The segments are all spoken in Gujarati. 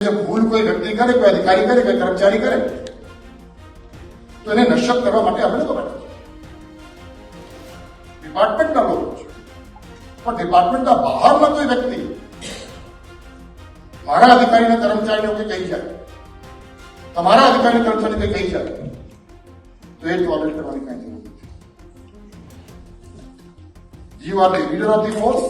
ભૂલ કોઈ વ્યક્તિ કરે, કોઈ અધિકારી કરે, કોઈ કર્મચારી કરે, તો એને નશ્યત કરવા માટે આપણે લોકો બેઠા ડિપાર્ટમેન્ટના લોકો છે. પણ ડિપાર્ટમેન્ટના બહારના કોઈ વ્યક્તિ મારા અધિકારીને કર્મચારીને કોઈ કહી જાય, તમારા અધિકારી કર્મચારી કોઈ કહી જાય, તો એ ટોલરેટ કરવાની કાંઈ જરૂર નથી you are the leader of the force.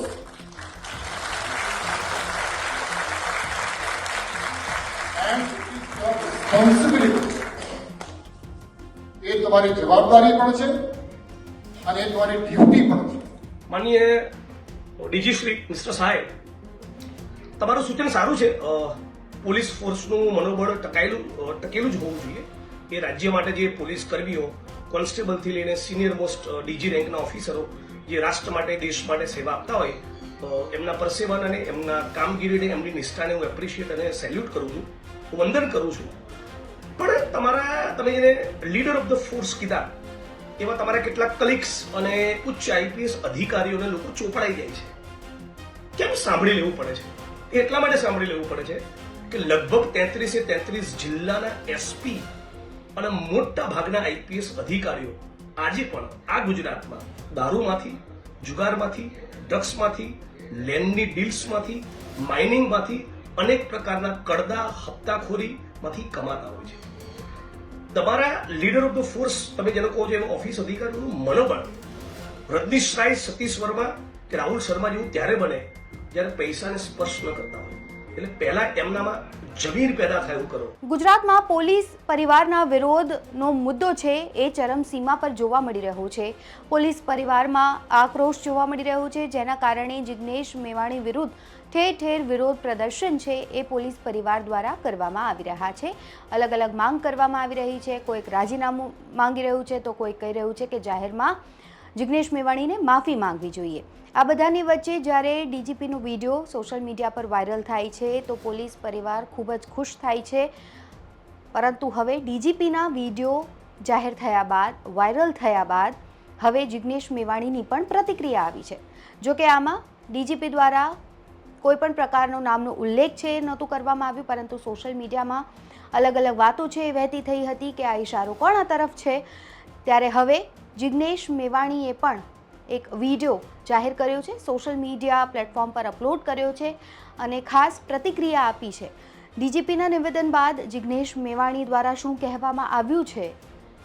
એ તમારી જવાબદારી પણ છે અને એ તમારી ડ્યુટી પણ છે. માનીએ ડીજી શ્રી મિસ્ટર સાહેબ, તમારું સૂચન સારું છે. પોલીસ ફોર્સનું મનોબળ ટકાયેલું ટકેલું જ હોવું જોઈએ. એ રાજ્ય માટે જે પોલીસ કર્મીઓ, કોન્સ્ટેબલથી લઈને સિનિયર મોસ્ટ ડીજી રેન્કના ઓફિસરો જે રાષ્ટ્ર માટે, દેશ માટે સેવા આપતા હોય એમના પરસેવાને એમના કામગીરીને, એમની નિષ્ઠાને હું એપ્રિશિએટ અને સેલ્યુટ કરું છું. હું વંદન કરું છું તમે જેને લીડર ઓફ ધ ફોર્સ કીધા એવા તમારા કેટલાક કલીગ્સ અને ઉચ્ચ આઈપીએસ અધિકારીઓને લોકો ચોપડાઈ જાય છે. કેમ સાંભળી લેવું પડે છે? એટલા માટે સાંભળી લેવું પડે છે કે લગભગ તેત્રીસે તેત્રીસ જિલ્લાના એસપી અને મોટા ભાગના આઈપીએસ અધિકારીઓ આજે પણ આ ગુજરાતમાં દારૂમાંથી, જુગારમાંથી ડ્રગ્સમાંથી લેન્ડની ડીલ્સમાંથી માઇનિંગમાંથી અનેક પ્રકારના કડદા, હપ્તાખોરીમાંથી કમાતા હોય છે. તમારા લીડર ઓફ ધ ફોર્સ તમે જેને કહો છો એવા ઓફિસ અધિકારીનું મનોબળ રજનીશ રાય, સતીશ વર્મા કે રાહુલ શર્મા જેવું ત્યારે બને, જ્યારે પૈસાને સ્પર્શ ન કરતા હોય. એટલે પહેલા એમનામાં જમીન પેદા થયું કરો. ગુજરાતમાં પોલીસ પરિવારના વિરોધનો મુદ્દો છે એ ચરમસીમા પર જોવા મળી રહ્યો છે. પોલીસ પરિવારમાં આક્રોશ જોવા મળી રહ્યો છે, જેના કારણે જિગ્નેશ મેવાણી વિરુદ્ધ ઠેર ઠેર વિરોધ પ્રદર્શન છે એ પોલીસ પરિવાર દ્વારા કરવામાં આવી રહ્યા છે. અલગ અલગ માંગ કરવામાં આવી રહી છે. કોઈક રાજીનામું માંગી રહ્યું છે તો કોઈ કહી રહ્યું છે કે જાહેરમાં જિગ્નેશ મેવાણીને માફી માંગવી જોઈએ. આ બધાની વચ્ચે જ્યારે ડીજીપીનો વીડિયો સોશિયલ મીડિયા પર વાયરલ થાય છે, તો પોલીસ પરિવાર ખૂબ જ ખુશ થાય છે. પરંતુ હવે ડીજીપીના વીડિયો જાહેર થયા બાદ, વાયરલ થયા બાદ હવે જિગ્નેશ મેવાણીની પણ પ્રતિક્રિયા આવી છે. જો કે આમાં ડીજીપી દ્વારા કોઈ પણ પ્રકારનો નામનો ઉલ્લેખ છે નહોતું કરવામાં આવ્યું, પરંતુ સોશિયલ મીડિયામાં અલગ અલગ વાતો છે એ વહેતી થઈ હતી કે આ ઇશારો આ તરફ છે. ત્યારે હવે જિગ્નેશ મેવાણીએ પણ એક વીડિયો જાહેર કર્યો છે. સોશિયલ મીડિયા પ્લેટફોર્મ પર અપલોડ કર્યો છે અને ખાસ પ્રતિક્રિયા આપી છે. ડીજીપીના નિવેદન બાદ જિગ્નેશ મેવાણી દ્વારા શું કહેવામાં આવ્યું છે?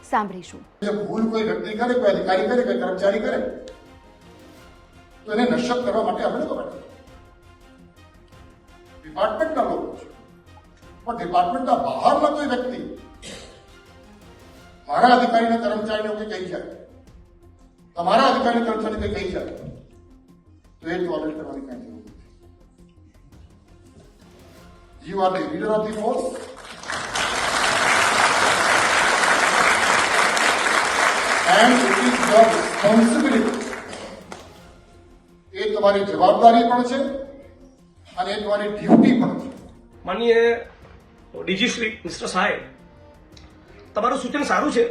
સાંભળીશું. ભૂલ કોઈ વ્યક્તિ કરે, કોઈ અધિકારી કરે, કોઈ કર્મચારી કરે, તો એને નશ્યત કરવા માટે આપણે લોકો ડિપાર્ટમેન્ટના લોકો પણ ડિપાર્ટમેન્ટના બહારના કોઈ વ્યક્તિ મારા અધિકારીના, કર્મચારીને કંઈ કહી જાય તમારા અધિકારી કર્મચારીને કંઈ કહી જાય તો એ ટોલેટ કરવાની કઈ જરૂર નથી. You are the leader of the force and it is your responsibility એ તમારી જવાબદારી પણ છે અને એ તમારી ડ્યુટી પણ છે. માનીએ ડીજી શ્રી મિસ્ટર સાહેબ, તમારું સૂચન સારું છે?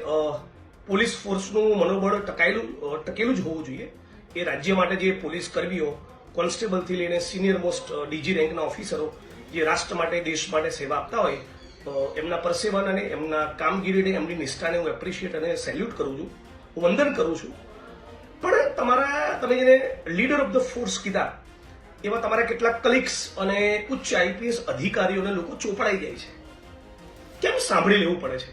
પોલીસ ફોર્સનું મનોબળ ટકાયેલું ટકેલું જ હોવું જોઈએ. એ રાજ્ય માટે જે પોલીસ કર્મીઓ, કોન્સ્ટેબલથી લઈને સિનિયર મોસ્ટ ડીજી રેન્કના ઓફિસરો, જે રાષ્ટ્ર માટે, દેશ માટે સેવા આપતા હોય એમના પરસેવન અને એમના કામગીરીને, એમની નિષ્ઠાને હું એપ્રિશિએટ અને સેલ્યુટ કરું છું. હું વંદન કરું છું. પણ તમારા, તમે જેને લીડર ઓફ ધ ફોર્સ કીધા એવા તમારા કેટલાક કલિગ્સ અને ઉચ્ચ આઈપીએસ અધિકારીઓને લોકો ચોપડાઈ જાય છે. કેમ સાંભળી લેવું પડે છે?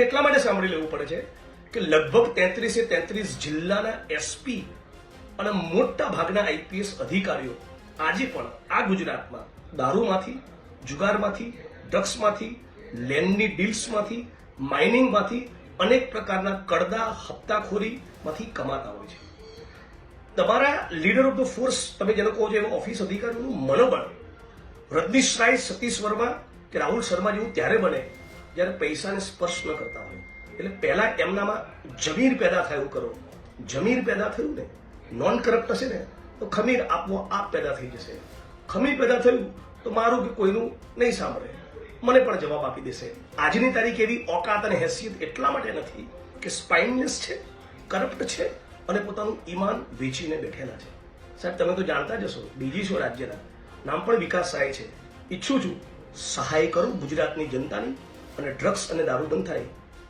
એટલા માટે સાંભળી લેવું પડે છે કે લગભગ તેત્રીસે તેત્રીસ જિલ્લાના એસપી અને મોટા ભાગના આઈપીએસ અધિકારીઓ આજે પણ આ ગુજરાતમાં દારૂમાંથી, જુગારમાંથી, ડ્રગ્સમાંથી લેન્ડની ડીલ્સમાંથી, માઇનિંગમાંથી અનેક પ્રકારના કડદા, હપ્તાખોરીમાંથી કમાતા હોય છે. તમારા લીડર ઓફ ધ ફોર્સ તમે જેને કહો છો એવા ઓફિસ અધિકારીનું મનોબળ રજનીશ રાય, સતીશ વર્મા કે રાહુલ શર્મા જેવું ત્યારે બને જ્યારે પૈસાને સ્પર્શ ન કરતા હોય. એટલે પહેલા એમનામાં જમીર પેદા થાય કરો. જમીર પેદા થયું ને નોન કરપ્ટ હશે ને, તો ખમીર આપવો આપ પેદા થઈ જશે. ખમીર પેદા થયું તો મારું કે કોઈનું નહીં સાંભળે. મને પણ જવાબ આપી દેશે. આજની તારીખ એવી ઓકાત અને હેસિયત એટલા માટે નથી કે સ્પાઇનલેસ છે કરપ્ટ છે અને પોતાનું ઈમાન વેચીને બેઠેલા છે. સાહેબ, તમે તો જાણતા જ હશો, બીજી છો રાજ્યના? નામ પણ વિકાસ સહાય છે. ઈચ્છું છું, સહાય કરું ગુજરાતની જનતાની અને ડ્રગ્સ અને દારૂ બંધ થાય.